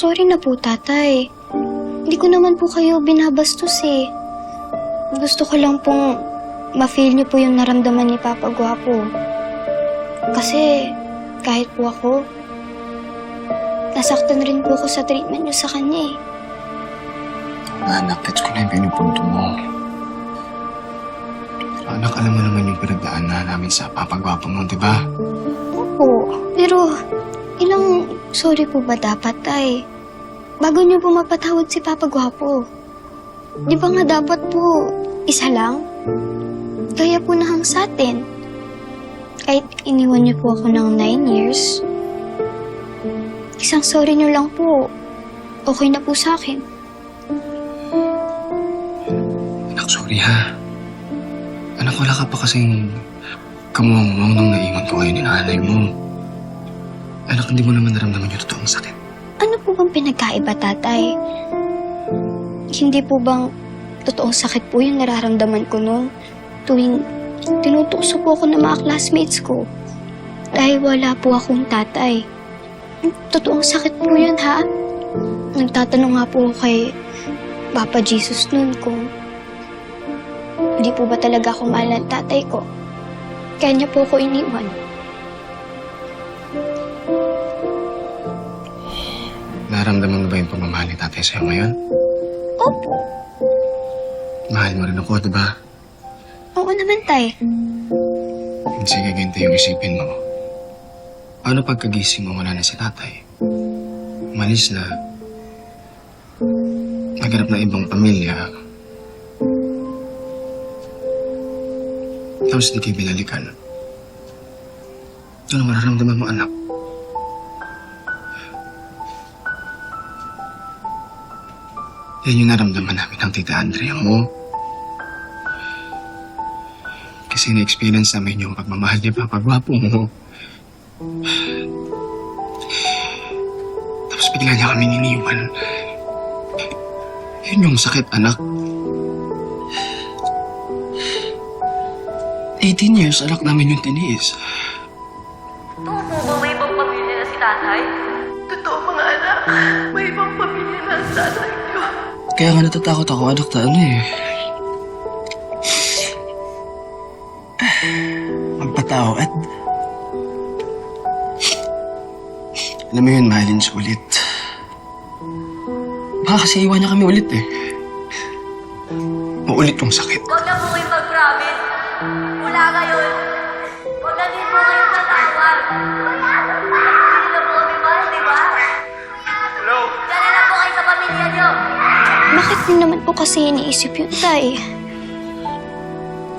Sorry na po, tatay. Hindi ko naman po kayo binabastos eh. Gusto ko lang pong ma-feel niyo po yung naramdaman ni Papa Guapo. Kasi kahit po ako, nasaktan rin po ako sa treatment niyo sa kanya eh. Anak, gets ko na yung pinupunto mo. Anak, alam mo naman yung pinagdaanan namin sa papagwapo mo, di ba? Opo, pero ilang sorry po ba dapat, tay? Bago niyo po mapatawad si Papa Guapo. Di ba nga dapat po isa lang? Kaya po nahang sa atin. Kahit iniwan niyo po ako ng nine years, isang sorry niyo lang po, okay na po sa akin. Anak, sorry ha. Anak, wala ka pa kasing kamuwang nung naiwan ko ngayon ni nanay mo. Anak, hindi mo naman naramdaman yung totoong sakit. Ano po bang pinagkaiba, tatay? Hindi po bang totoong sakit po yung nararamdaman ko noon tuwing tinutukso po ako ng mga classmates ko dahil wala po akong tatay. Totoong sakit po yun, ha? Nagtatanong nga po kay Papa Jesus noon kung hindi po ba talaga ako mahal ng tatay ko. Kaya niya po ako iniwan. Naramdaman mo ba yung pagmamahal ni tatay sa'yo ngayon? Opo. Mahal mo rin ako, di ba? Oo naman, tay. Sige, ganito yung isipin mo. Paano pagkagising mo wala na si tatay? Umalis na. Naghanap ng ibang pamilya. Tapos di kayo binalikan. Ano mararamdaman mo, anak? Yan yung naramdaman namin ng tita Andrea mo. Kasi na-experience namin yung pagmamahal niya papagwapo mo. Tapos bigla niya kami niniwan. Yun yung sakit, anak. 18 years, anak namin yung tiniis. Totoo po ba may ibang pamilya na si tatay? Totoo mga anak, may ibang pamilya na si tatay niyo. Kaya nga natatakot ako, anak, na ano eh. Magpatao at... Alam mo yun, mahalin sulit. Baka kasi iwan niya kami ulit eh. Maulit yung sakit. Huwag na po kayo mag-promise. Mula ngayon, huwag na din po kayo tatawag. Hindi na po kami mahal, di ba? Hello? Diyan na lang po kayo sa pamilya niyo. Bakit din naman po kasi iniisip yun, tay?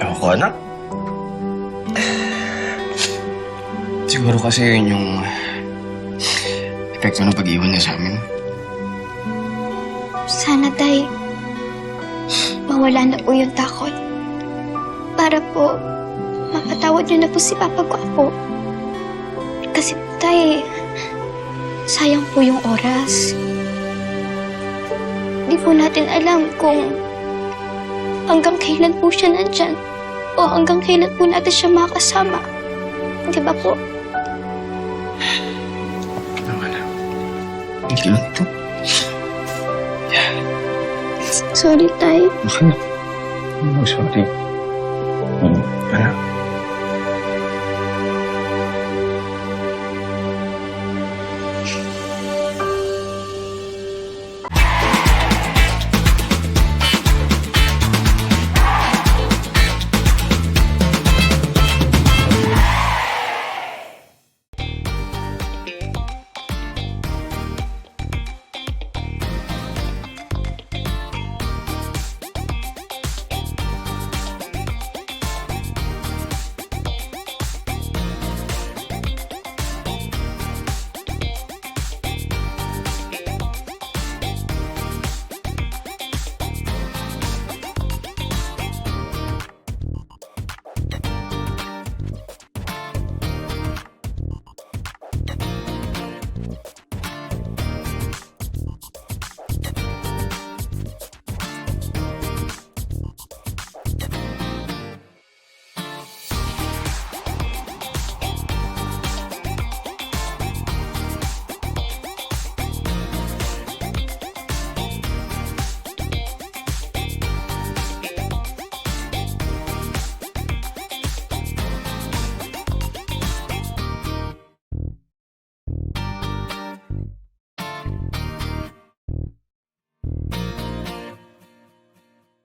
Ewan ko, anak. Siguro kasi yun yung epekto ng pag-iwan niya sa amin. Sana, tay, mawala na po yung takot. Para po, mapatawad niyo na po si Papa Guapo. Kasi, tay, sayang po yung oras. Di po natin alam kung hanggang kailan po siya nandyan o hanggang kailan po natin siya makasama. Di ba po? Ano na? Hindi lang ito. Sorry, tay. Baka na. Oh, sorry. Ano? Anak.